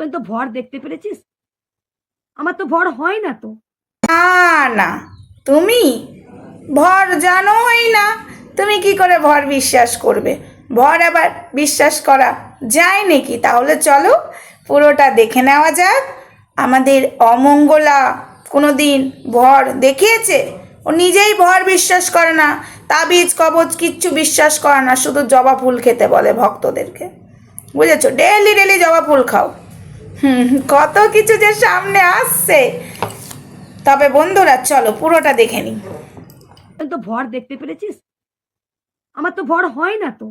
পর্যন্ত ভর দেখতে পেরেছিস? আমার তো ভর হয় না তো। না না, তুমি ভর জানোই না, তুমি কি করে ভর বিশ্বাস করবে? ভর আবার বিশ্বাস করা যায় নাকি? তাহলে চলো, পুরোটা দেখে নেওয়া যাক। আমাদের অমঙ্গলা কোনো দিন ভর দেখিয়েছে? ও নিজেই ভর বিশ্বাস করে না, তাবিজ, কবজ কিচ্ছু বিশ্বাস করে না, শুধু জবা ফুল খেতে বলে ভক্তদেরকে। বুঝেছ? ডেলি ডেলি জবা ফুল খাও। হুম, কত কিছু যে সামনে আসছে। তবে বন্ধুরা, চলো, পুরোটা দেখে নি তো ভর দেখতে পেরেছিস? আমার তো ভর হয় না তো।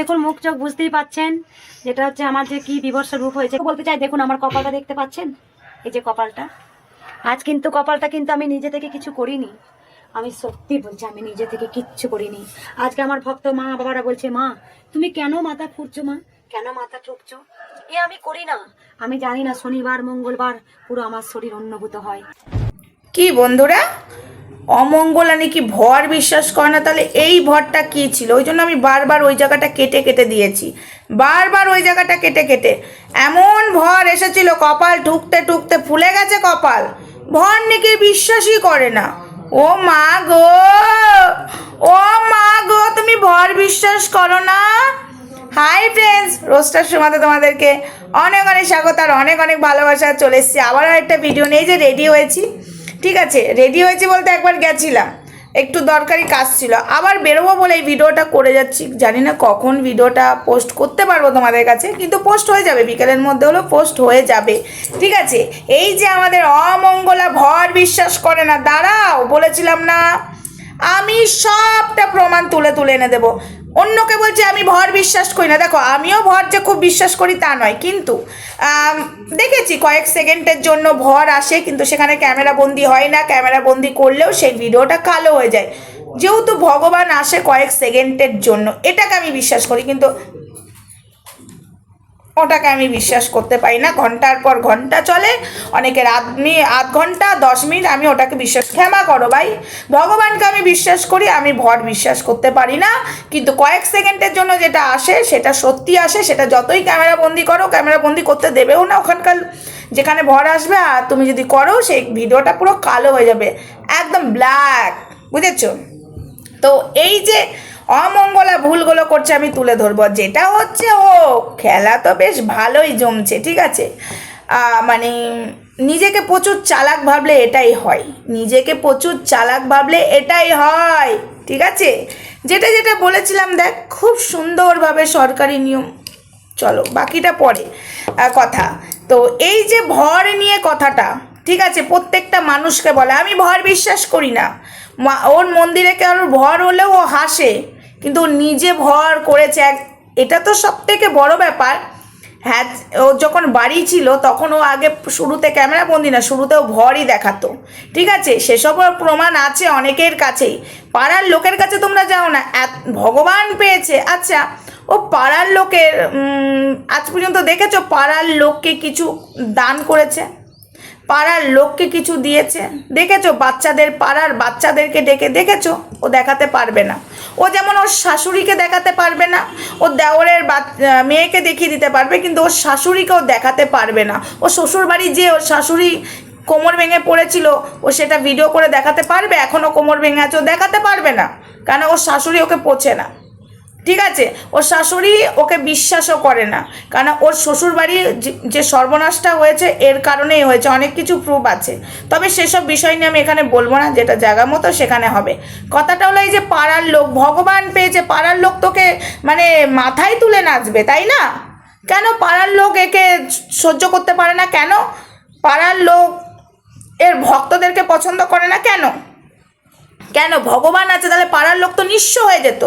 দেখুন, মুখ, চোখ বুঝতেই পাচ্ছেন যেটা হচ্ছে আমার যে কি বিবর্ষ রূপ হয়েছে। বলতে চাই, দেখুন, আমার কপালটা দেখতে পাচ্ছেন? এই যে কপালটা। আজ কিন্তু কপালটা কিন্তু আমি নিজে থেকে কিছু করিনি। আমি সত্যি বলছি, আমি নিজে থেকে কিচ্ছু করিনি। আজকে আমার ভক্ত মা, বাবারা বলছে, মা, তুমি কেন মাথা ফুটছো, মা? কেন মাথা ঠুকছো? এ আমি করি না। আমি জানি না, শনিবার, মঙ্গলবার পুরো আমার শরীর অনুভূত হয়। কি বন্ধুরা? অমঙ্গলা নাকি ভর বিশ্বাস করে না, তাহলে এই ভরটা কী ছিল? ওই জন্য আমি বারবার ওই জায়গাটা কেটে কেটে দিয়েছি। বারবার ওই জায়গাটা কেটে কেটে। এমন ভর এসেছিল, কপাল ঠুকতে ঠুকতে ফুলে গেছে কপাল। ভর নাকি বিশ্বাসই করে না। ও মা গো! ও মা গো, তুমি ভর বিশ্বাস করো না? হাই ফ্রেন্ডস, রোস্টার সময়তে তোমাদেরকে অনেক অনেক স্বাগত আর অনেক অনেক ভালোবাসা। চলে এসেছি আবারও একটা ভিডিও নেই যে রেডি হয়েছি। ঠিক আছে রেডি হয়েছে বলতে একবার গেছিলাম। একটু দরকারি কাজ ছিল। আবার বেরোবো বলে এই ভিডিওটা করে যাচ্ছি। জানি না কখন ভিডিওটা পোস্ট করতে পারব তোমাদের কাছে, কিন্তু পোস্ট হয়ে যাবে। বিকেলের মধ্যে হলেও পোস্ট হয়ে যাবে। ঠিক আছে, এই যে আমাদের অমঙ্গলা ভর বিশ্বাস করে না, দাঁড়াও, বলেছিলাম না। আমি সবটা প্রমাণ তুলে তুলে এনে দেবো। অন্যকে বলছে, আমি ভর বিশ্বাস করি না। দেখো, আমিও ভর যে খুব বিশ্বাস করি তা নয়, কিন্তু দেখেছি কয়েক সেকেন্ডের জন্য ভর আসে, কিন্তু সেখানে ক্যামেরা বন্দি হয় না। ক্যামেরা বন্দি করলেও সেই ভিডিওটা কালো হয়ে যায়। যেহেতু ভগবান আসে কয়েক সেকেন্ডের জন্য, এটাকে আমি বিশ্বাস করি, কিন্তু ওটাকে আমি বিশ্বাস করতে পারি না। ঘণ্টার পর ঘণ্টা চলে, অনেকের আধ আধ ঘণ্টা, দশ মিনিট, আমি ওটাকে বিশ্বাস, ক্ষমা করো ভাই। ভগবানকে আমি বিশ্বাস করি, আমি ভর বিশ্বাস করতে পারি না। কিন্তু কয়েক সেকেন্ডের জন্য যেটা আসে, সেটা সত্যি আসে, সেটা যতই ক্যামেরা বন্দি করো, ক্যামেরা বন্দি করতে দেবেও না ওখানকার যেখানে ভর আসবে। আর তুমি যদি করো, সেই ভিডিওটা পুরো কালো হয়ে যাবে। একদম ব্ল্যাক বুঝেছ? তো এই যে অমঙ্গলা ভুলগুলো করছে, আমি তুলে ধরবো। যেটা হচ্ছে ও খেলা তো বেশ ভালোই জমছে, ঠিক আছে? মানে নিজেকে প্রচুর চালাক ভাবলে এটাই হয়। নিজেকে প্রচুর চালাক ভাবলে এটাই হয়, ঠিক আছে? যেটা যেটা বলেছিলাম, দেখ, খুব সুন্দরভাবে সরকারি নিয়ম। চলো, বাকিটা পরে কথা। তো এই যে ভর নিয়ে কথাটা, ঠিক আছে, প্রত্যেকটা মানুষকে বলে, আমি ভর বিশ্বাস করি না। ওর মন্দিরে কারোর ভর হলেও ও হাসে। কিন্তু নিজে ভর করেছে এক, এটা তো সব থেকে বড় ব্যাপার। হ্যাঁ ও যখন বাড়ি ছিল, তখন ও আগে শুরুতে ক্যামেরা বন্দি না, শুরুতেও ভরই দেখাতো। ঠিক আছে? সেসবও প্রমাণ আছে অনেকের কাছেই। পাড়ার লোকের কাছে তোমরা যাও না ভগবান পেয়েছে। আচ্ছা ও পাড়ার লোকের আজ পর্যন্ত দেখেছ পাড়ার লোককে কিছু দান করেছে? পাড়ার লোককে কিছু দিয়েছে। দেখেছ? বাচ্চাদের পাড়ার বাচ্চাদেরকে ডেকে দেখেছ? ও দেখাতে পারবে না। ও যেমন ওর শাশুড়িকে দেখাতে পারবে না, ও দেওরের মেয়েকে দেখিয়ে দিতে পারবে, কিন্তু ওর শাশুড়িকেও দেখাতে পারবে না। ও শ্বশুর বাড়ি যে ওর শাশুড়ি কোমর ভেঙে পড়েছিল, ও সেটা ভিডিও করে দেখাতে পারবে? এখনও কোমর ভেঙে আছে, ও দেখাতে পারবে না। কেন? ওর শাশুড়ি ওকে পোছে না। ঠিক আছে? ওর শাশুড়ি ওকে বিশ্বাসও করে না। কারণ ওর শ্বশুর বাড়ি যে সর্বনাশটা হয়েছে, এর কারণেই হয়েছে। অনেক কিছু প্রুফ আছে। তবে সেসব বিষয় নিয়ে আমি এখানে বলব না, যেটা জায়গা মতো সেখানে হবে। কথাটা হলো এই যে পাড়ার লোক, ভগবান পেয়েছে। পাড়ার লোক তোকে মানে মাথায় তুলে নাচবে, তাই না? কেন পাড়ার লোক একে সহ্য করতে পারে না? কেন? পাড়ার লোক এর ভক্তদেরকে পছন্দ করে না? কেন? কেন? ভগবান আছে তাহলে পাড়ার লোক তো নিঃস্ব হয়ে যেত।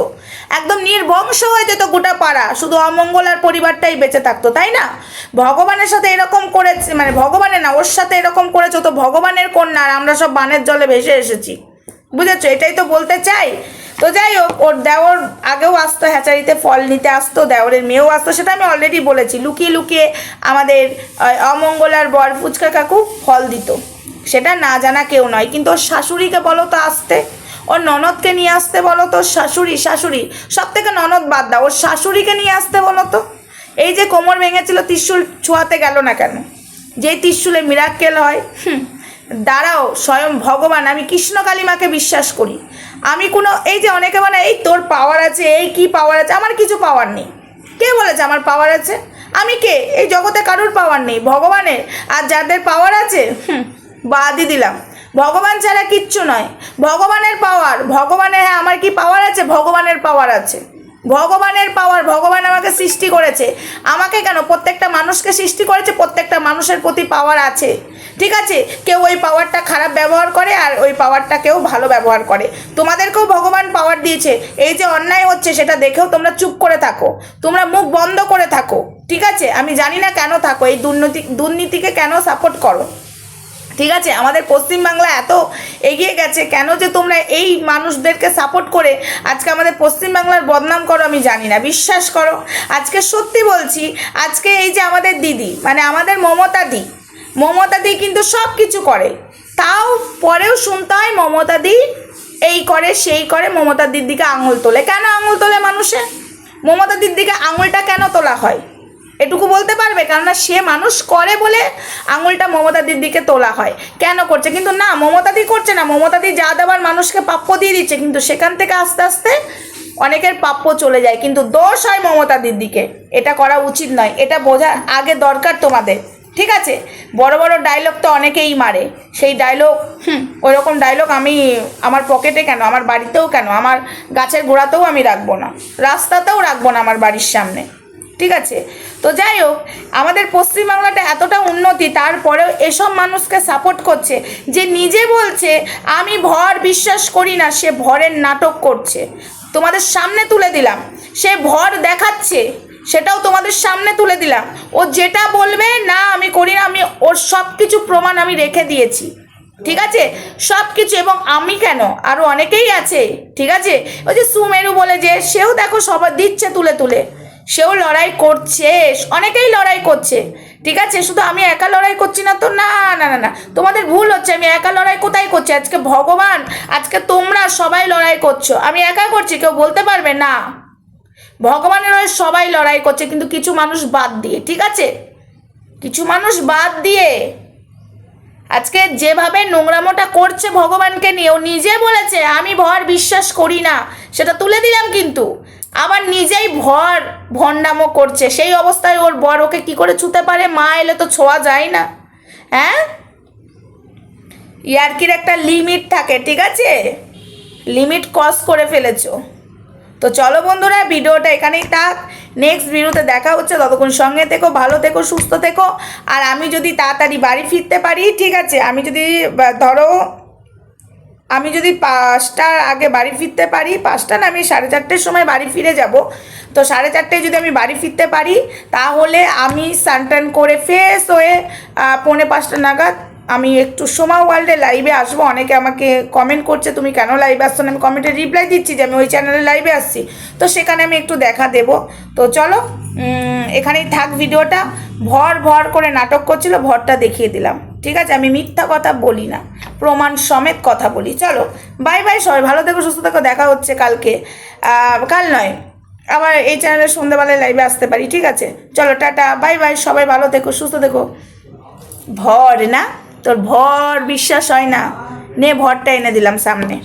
একদম নির্বংশ হয়ে যেত গোটা পাড়া। শুধু অমঙ্গল আর পরিবারটাই বেঁচে থাকতো তাই না? ভগবানের সাথে এরকম করেছে মানে ভগবানের না ওর সাথে এরকম করেছে তো ভগবানের কন্যা আর আমরা সব বানের জলে ভেসে এসেছি। বুঝেছ? এটাই তো বলতে চাই। তো যাই হোক ওর দেওর আগেও আসতো হ্যাচারিতে ফল নিতে আসতো দেওরের মেয়েও আসতো সেটা আমি অলরেডি বলেছি। লুকিয়ে লুকিয়ে আমাদের আহ, অমঙ্গল আর বর ফুচকা কাকু ফল দিত। সেটা না জানা কেউ নয় কিন্তু ওর শাশুড়িকে বলো তো আসতে। ওর ননদকে নিয়ে আসতে বলো তো, শাশুড়ি শাশুড়ি, সব থেকে ননদ বাদ দাও। ওর শাশুড়িকে নিয়ে আসতে বলো তো। এই যে কোমর ভেঙেছিল, ত্রিশুল ছোঁয়াতে গেল না কেন? যেই ত্রিশুলে মিরাক্কেল হয়, হুম, দাঁড়াও, স্বয়ং ভগবান, আমি কৃষ্ণ কালিমাকে বিশ্বাস করি। আমি কোনো, এই যে অনেকে মানে এই তোর পাওয়ার আছে, এই কি পাওয়ার আছে? আমার কিছু পাওয়ার নেই। কে বলেছে আমার পাওয়ার আছে? আমি কে? এই জগতে কারোর পাওয়ার নেই। ভগবানের। আর যাদের পাওয়ার আছে, হুম, বাদই দিলাম। ভগবান ছাড়া কিচ্ছু নয়। ভগবানের পাওয়ার ভগবানের হ্যাঁ আমার কি পাওয়ার আছে? ভগবানের পাওয়ার আছে। ভগবানের পাওয়ার ভগবান আমাকে সৃষ্টি করেছে। আমাকে কেন? প্রত্যেকটা মানুষকে সৃষ্টি করেছে, প্রত্যেকটা মানুষের প্রতি পাওয়ার আছে। ঠিক আছে? কেউ ওই পাওয়ারটা খারাপ ব্যবহার করে আর ওই পাওয়ারটা কেউ ভালো ব্যবহার করে। তোমাদেরকেও ভগবান পাওয়ার দিয়েছে। এই যে অন্যায় হচ্ছে, সেটা দেখেও তোমরা চুপ করে থাকো। তোমরা মুখ বন্ধ করে থাকো। ঠিক আছে? আমি জানি না কেন থাকো। এই দুর্নীতি, দুর্নীতিকে কেন সাপোর্ট করো? ঠিক আছে? আমাদের পশ্চিমবাংলা এত এগিয়ে গেছে, কেন যে তোমরা এই মানুষদেরকে সাপোর্ট করে আজকে আমাদের পশ্চিমবাংলার বদনাম করো আমি জানি না, বিশ্বাস করো। আজকে সত্যি বলছি, আজকে এই যে আমাদের দিদি মানে আমাদের মমতা দি মমতা দি কিন্তু সব কিছু করে। তাও পরেও শুনতে হয় মমতা দি এই করে, সেই করে, মমতা দির দিকে আঙুল তোলে। কেন আঙুল তোলে মানুষে? মমতা দির দিকে আঙুলটা কেন তোলা হয়? এটুকু বলতে পারবে, কেননা সে মানুষ করে বলে আঙুলটা মমতাদির দিকে তোলা হয়। কেন করছে? কিন্তু না, মমতাদি করছে না। মমতাদি যা দেওয়ার মানুষকে প্রাপ্য দিয়ে দিচ্ছে, কিন্তু সেখান থেকে আস্তে আস্তে অনেকের প্রাপ্য চলে যায়। কিন্তু দোষ হয় মমতাদির দিকে। এটা করা উচিত নয়। এটা বোঝার আগে দরকার তোমাদের। ঠিক আছে? বড় বড় ডায়লগ তো অনেকেই মারে। সেই ডায়লগ হুম, ওইরকম ডায়লগ আমি আমার পকেটে কেন? আমার বাড়িতেও কেন? আমার গাছের গোড়াতেও আমি রাখব না। রাস্তাতেও রাখব না আমার বাড়ির সামনে। ঠিক আছে? তো যাই হোক আমাদের পশ্চিমবাংলাটা এতটা উন্নতি, তারপরেও এসব মানুষকে সাপোর্ট করছে যে নিজে বলছে, আমি ভর বিশ্বাস করি না, সে ভরের নাটক করছে। তোমাদের সামনে তুলে দিলাম। সে ভর দেখাচ্ছে, সেটাও তোমাদের সামনে তুলে দিলাম। ও যেটা বলবে, না, আমি করি না, আমি, ওর সব কিছু প্রমাণ আমি রেখে দিয়েছি। ঠিক আছে? সব কিছু এবং আমি কেন? আরও অনেকেই আছে, ঠিক আছে? ওই যে সুমেরু বলে যে, সেও দেখো সবার দিচ্ছে তুলে তুলে। সেও লড়াই করছে। অনেকেই লড়াই করছে। ঠিক আছে? শুধু আমি একা লড়াই করছি না তো? না না না না। তোমাদের ভুল হচ্ছে। আমি একা লড়াই কোথায় করছি? আজকে ভগবান, আজকে তোমরা সবাই লড়াই করছ। আমি একা করছি, কেউ বলতে পারবে? না। ভগবানের হয়ে সবাই লড়াই করছে, কিন্তু কিছু মানুষ বাদ দিয়ে। ঠিক আছে? কিছু মানুষ বাদ দিয়ে। আজকে যেভাবে নোংরামোটা করছে ভগবানকে নিয়ে, ও নিজে বলেছে, আমি ভর বিশ্বাস করি না। সেটা তুলে দিলাম কিন্তু। আবার নিজেই ভর, ভণ্ডামো করছে। সেই অবস্থায় ওর বর ওকে কি করে ছুতে পারে? মা এলে তো ছোঁয়া যায় না। হ্যাঁ? ইয়ার্কির একটা লিমিট থাকে, ঠিক আছে? লিমিট ক্রস করে ফেলেছো। তো চলো বন্ধুরা, ভিডিওটা এখানেই থাক। নেক্সট ভিডিওতে দেখা হচ্ছে। ততক্ষণ সঙ্গে থেকো, ভালো থেকো, সুস্থ থেকো। আর আমি যদি তাড়াতাড়ি বাড়ি ফিরতে পারি, ঠিক আছে? আমি যদি ধরো আমি যদি পাঁচটার আগে বাড়ি ফিরতে পারি, পাঁচটা না, আমি সাড়ে চারটের সময় বাড়ি ফিরে যাব। তো সাড়ে চারটায় যদি আমি বাড়ি ফিরতে পারি, তাহলে আমি সানটান করে ফ্রেশ হয়ে পৌনে পাঁচটা নাগাদ আমি একটু সোমা ওয়ার্ল্ডে লাইভে আসব। অনেকে আমাকে কমেন্ট করছে, তুমি কেন লাইভে আসছো? না আমি কমেন্টে রিপ্লাই দিচ্ছি যে, আমি ওই চ্যানেলে লাইভে আসছি। তো সেখানে আমি একটু দেখা দেব। তো চলো এখানেই থাক ভিডিওটা। ভর ভর করে নাটক করছিল, ভরটা দেখিয়ে দিলাম। ঠিক আছে? আমি মিথ্যা কথা বলি না। প্রমাণ সমেত কথা বলি। চলো বাই বাই সবাই, ভালো থেকো, সুস্থ থেকো, দেখা হচ্ছে কালকে। কাল নয়, আবার এই চ্যানেলে সন্ধ্যাবেলায় লাইভে আসতে পারি, ঠিক আছে? চলো, টাটা বাই বাই সবাই ভালো থেকো, সুস্থ থেকো। ভর না, তোর ভর বিশ্বাস হয় না। নে, ভরটা এনে দিলাম সামনে।